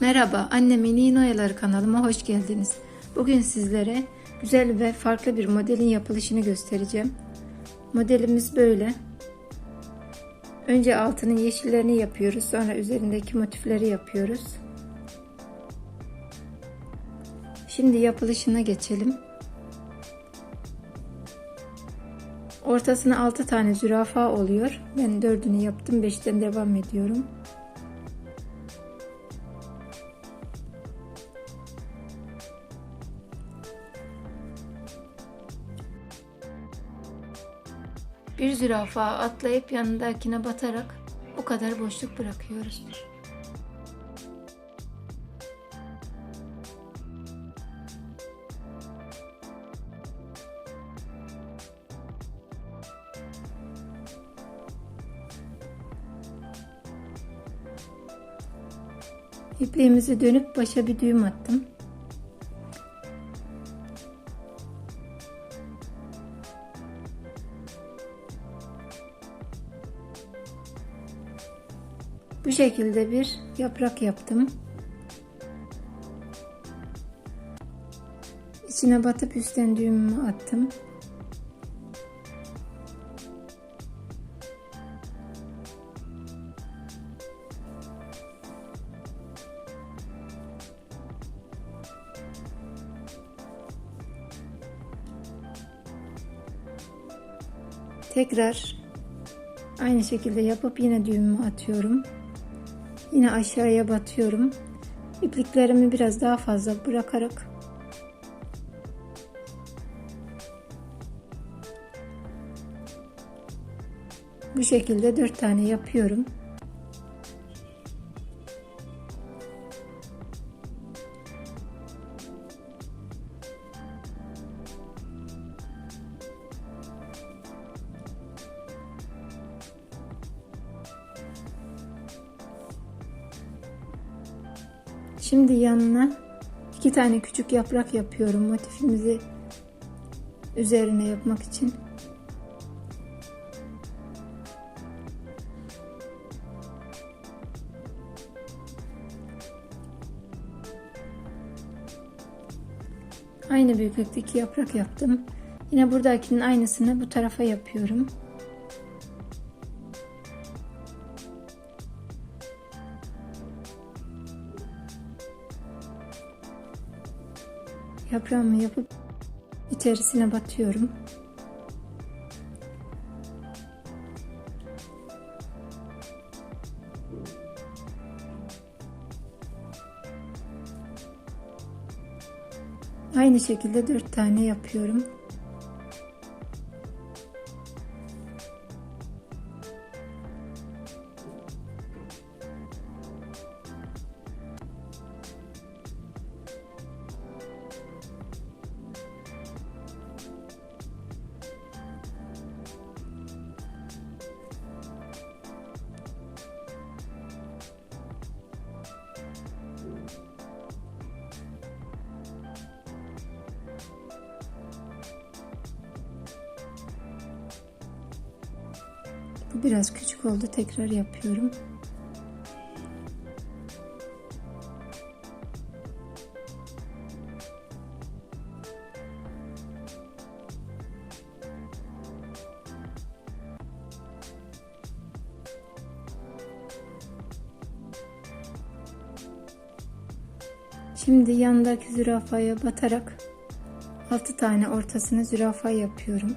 Merhaba, annemin Yeni Oyaları kanalıma hoş geldiniz. Bugün sizlere güzel ve farklı bir modelin yapılışını göstereceğim. Modelimiz böyle. Önce altının yeşillerini yapıyoruz, sonra üzerindeki motifleri yapıyoruz. Şimdi yapılışına geçelim. Ortasına 6 tane zürafa oluyor. Ben 4'ünü yaptım, 5'ten devam ediyorum. Bir zürafa atlayıp yanındakine batarak bu kadar boşluk bırakıyoruz. İpliğimizi dönüp başa bir düğüm attım. Şekilde bir yaprak yaptım. İçine batıp üstten düğümümü attım. Tekrar aynı şekilde yapıp yine düğümümü atıyorum. Yine aşağıya batıyorum. İpliklerimi biraz daha fazla bırakarak bu şekilde dört tane yapıyorum. Şimdi yanına iki tane küçük yaprak yapıyorum motifimizi üzerine yapmak için. Aynı büyüklükteki yaprak yaptım. Yine buradakinin aynısını bu tarafa yapıyorum. Yaprağımı yapıp içerisine batıyorum. Aynı şekilde dört tane yapıyorum. Biraz küçük oldu. Tekrar yapıyorum. Şimdi yandaki zürafaya batarak 6 tane ortasını zürafa yapıyorum.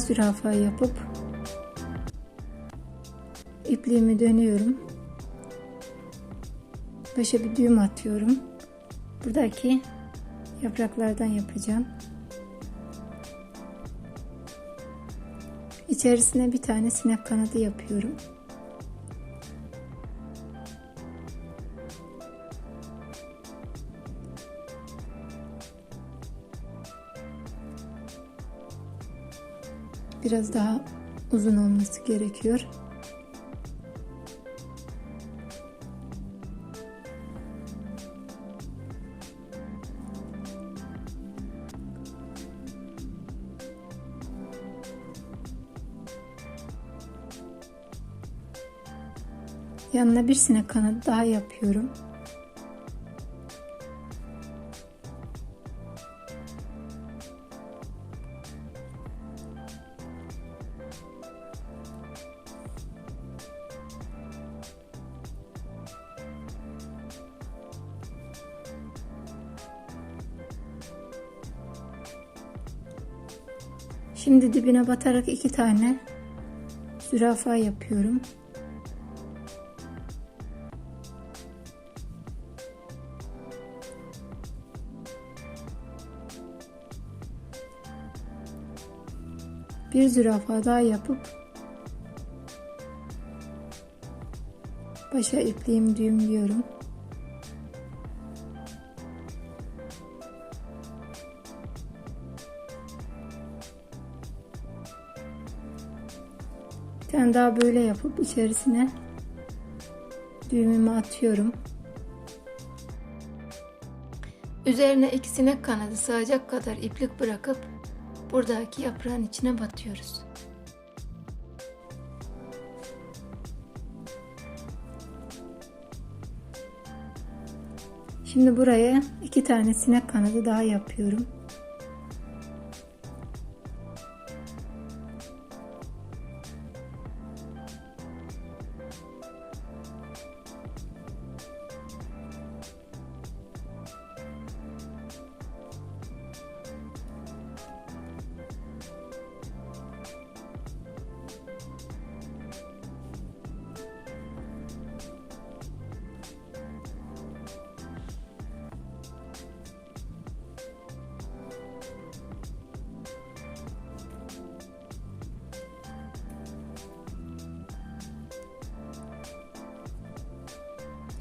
Zürafa yapıp ipliğimi dönüyorum. Başa bir düğüm atıyorum. Buradaki yapraklardan yapacağım. İçerisine bir tane sinek kanadı yapıyorum. Biraz daha uzun olması gerekiyor. Yanına bir sinek kanadı daha yapıyorum. Şimdi dibine batarak iki tane zürafa yapıyorum. Bir zürafa daha yapıp başa ipliğimi düğümlüyorum. Tane daha böyle yapıp içerisine düğümümü atıyorum. Üzerine iki sinek kanadı sığacak kadar iplik bırakıp buradaki yaprağın içine batıyoruz. Şimdi buraya iki tane sinek kanadı daha yapıyorum.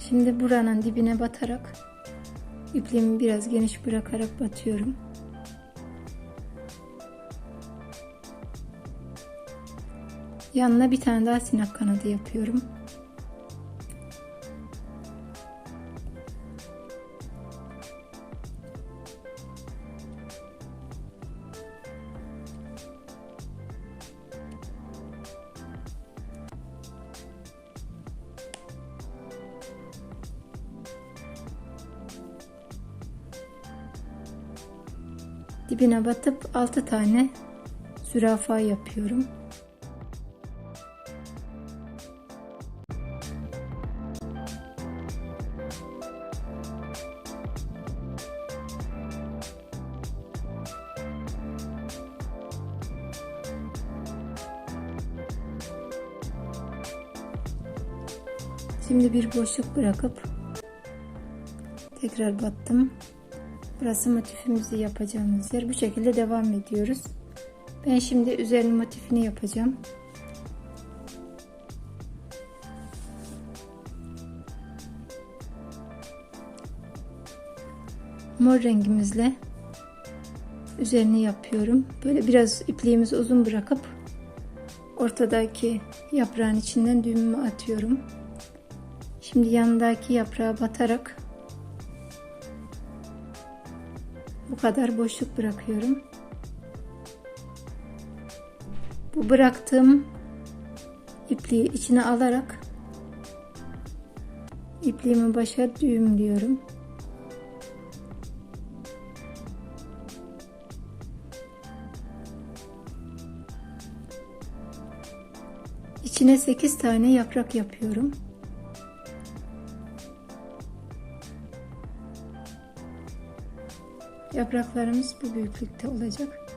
Şimdi buranın dibine batarak ipliğimi biraz geniş bırakarak batıyorum. Yanına bir tane daha sinek kanadı yapıyorum. Dibine batıp 6 tane zürafa yapıyorum. Şimdi bir boşluk bırakıp tekrar battım. Burası motifimizi yapacağımız yer. Bu şekilde devam ediyoruz. Ben şimdi üzerine motifini yapacağım. Mor rengimizle üzerine yapıyorum. Böyle biraz ipliğimizi uzun bırakıp ortadaki yaprağın içinden düğümümü atıyorum. Şimdi yanındaki yaprağa batarak kadar boşluk bırakıyorum. Bu bıraktığım ipliği içine alarak ipliğimi başa düğümlüyorum. İçine 8 tane yaprak yapıyorum. Yapraklarımız bu büyüklükte olacak.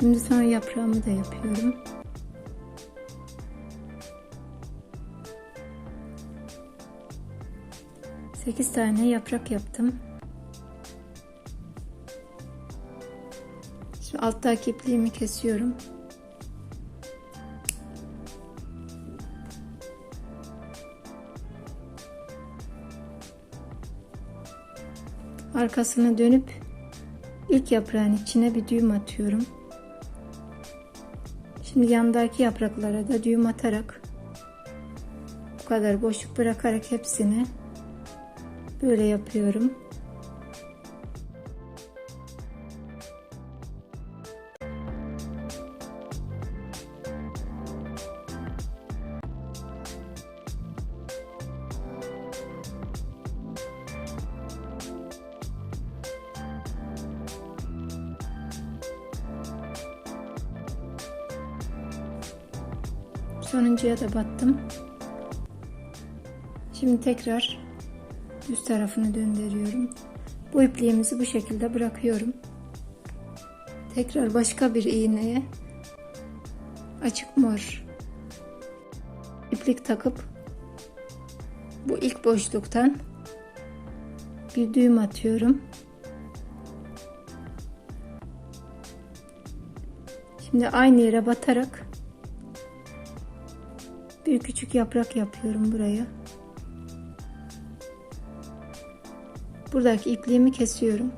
Şimdi son yaprağımı da yapıyorum. Sekiz tane yaprak yaptım. Şimdi alttaki ipliğimi kesiyorum. Arkasına dönüp ilk yaprağın içine bir düğüm atıyorum. Şimdi yandaki yapraklara da düğüm atarak bu kadar boşluk bırakarak hepsini böyle yapıyorum. Sonuncuya da battım. Şimdi tekrar üst tarafını döndürüyorum. Bu ipliğimizi bu şekilde bırakıyorum. Tekrar başka bir iğneye açık mor iplik takıp bu ilk boşluktan bir düğüm atıyorum. Şimdi aynı yere batarak bir küçük yaprak yapıyorum buraya. Buradaki ipliğimi kesiyorum.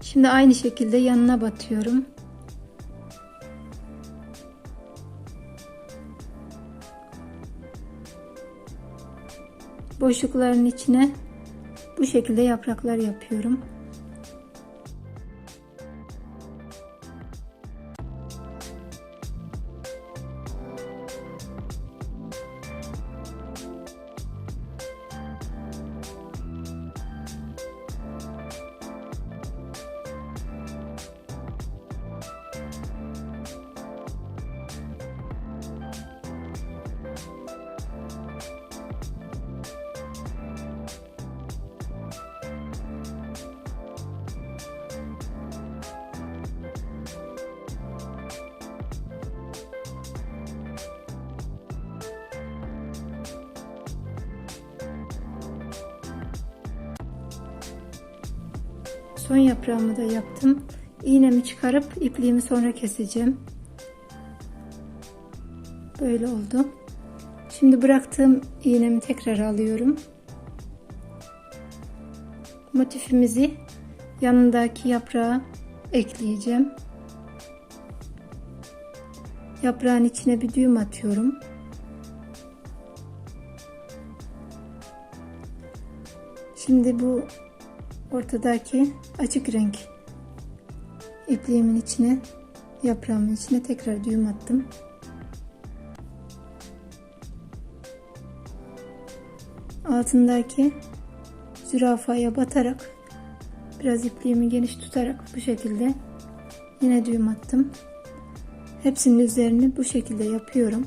Şimdi aynı şekilde yanına batıyorum. Boşlukların içine bu şekilde yapraklar yapıyorum. Son yaprağımı da yaptım. İğnemi çıkarıp ipliğimi sonra keseceğim. Böyle oldu. Şimdi bıraktığım iğnemi tekrar alıyorum. Motifimizi yanındaki yaprağa ekleyeceğim. Yaprağın içine bir düğüm atıyorum. Şimdi bu ortadaki açık renk ipliğimin içine yaprağımın içine tekrar düğüm attım. Altındaki zürafaya batarak biraz ipliğimi geniş tutarak bu şekilde yine düğüm attım. Hepsinin üzerini bu şekilde yapıyorum.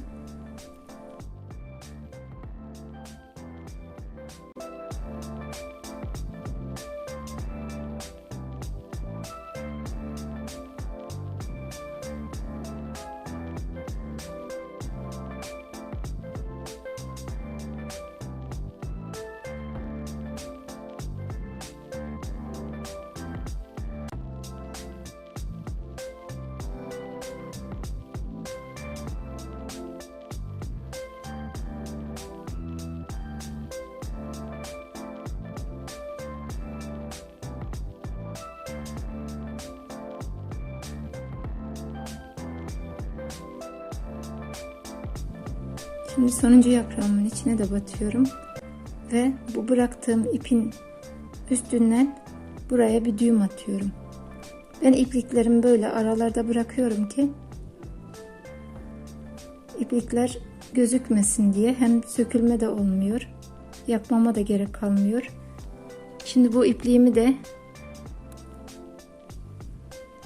Şimdi sonuncu yaprağımın içine de batıyorum. Ve bu bıraktığım ipin üstünden buraya bir düğüm atıyorum. Ben ipliklerimi böyle aralarda bırakıyorum ki iplikler gözükmesin diye hem sökülme de olmuyor. Yapmama da gerek kalmıyor. Şimdi bu ipliğimi de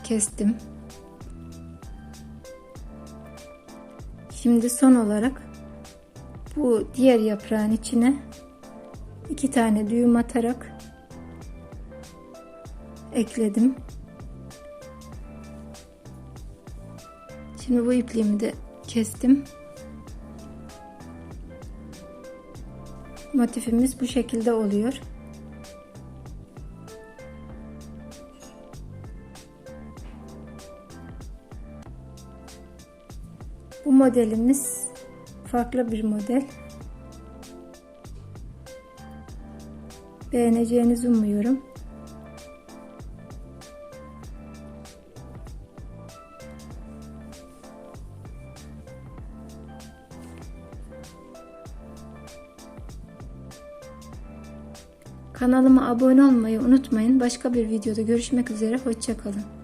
kestim. Şimdi son olarak bu diğer yaprağın içine iki tane düğüm atarak ekledim. Şimdi bu ipliğimi de kestim. Motifimiz bu şekilde oluyor. Bu modelimiz farklı bir model. Beğeneceğinizi umuyorum. Kanalıma abone olmayı unutmayın. Başka bir videoda görüşmek üzere. Hoşçakalın.